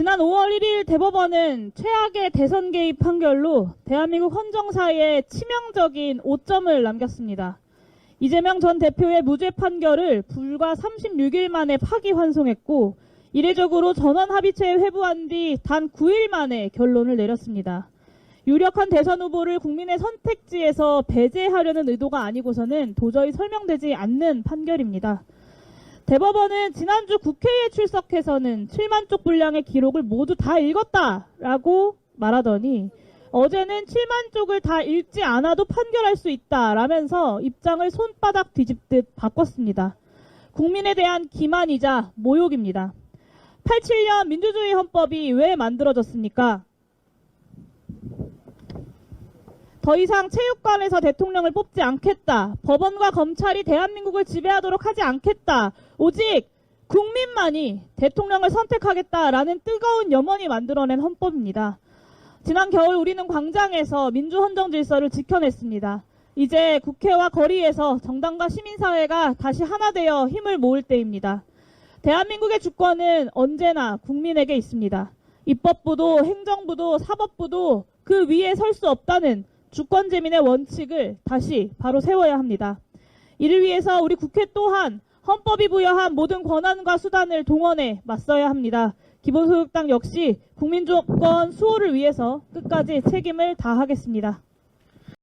지난 5월 1일 대법원은 최악의 대선 개입 판결로 대한민국 헌정사에 치명적인 5점을 남겼습니다. 이재명 전 대표의 무죄 판결을 불과 36일 만에 파기환송했고 이례적으로 전원 합의체에 회부한 뒤 단 9일 만에 결론을 내렸습니다. 유력한 대선 후보를 국민의 선택지에서 배제하려는 의도가 아니고서는 도저히 설명되지 않는 판결입니다. 대법원은 지난주 국회에 출석해서는 7만 쪽 분량의 기록을 모두 다 읽었다라고 말하더니 어제는 7만 쪽을 다 읽지 않아도 판결할 수 있다라면서 입장을 손바닥 뒤집듯 바꿨습니다. 국민에 대한 기만이자 모욕입니다. 87년 민주주의 헌법이 왜 만들어졌습니까? 더 이상 체육관에서 대통령을 뽑지 않겠다. 법원과 검찰이 대한민국을 지배하도록 하지 않겠다. 오직 국민만이 대통령을 선택하겠다라는 뜨거운 염원이 만들어낸 헌법입니다. 지난 겨울 우리는 광장에서 민주헌정 질서를 지켜냈습니다. 이제 국회와 거리에서 정당과 시민사회가 다시 하나 되어 힘을 모을 때입니다. 대한민국의 주권은 언제나 국민에게 있습니다. 입법부도 행정부도 사법부도 그 위에 설 수 없다는 주권재민의 원칙을 다시 바로 세워야 합니다. 이를 위해서 우리 국회 또한 헌법이 부여한 모든 권한과 수단을 동원해 맞서야 합니다. 기본소득당 역시 국민주권 수호를 위해서 끝까지 책임을 다하겠습니다.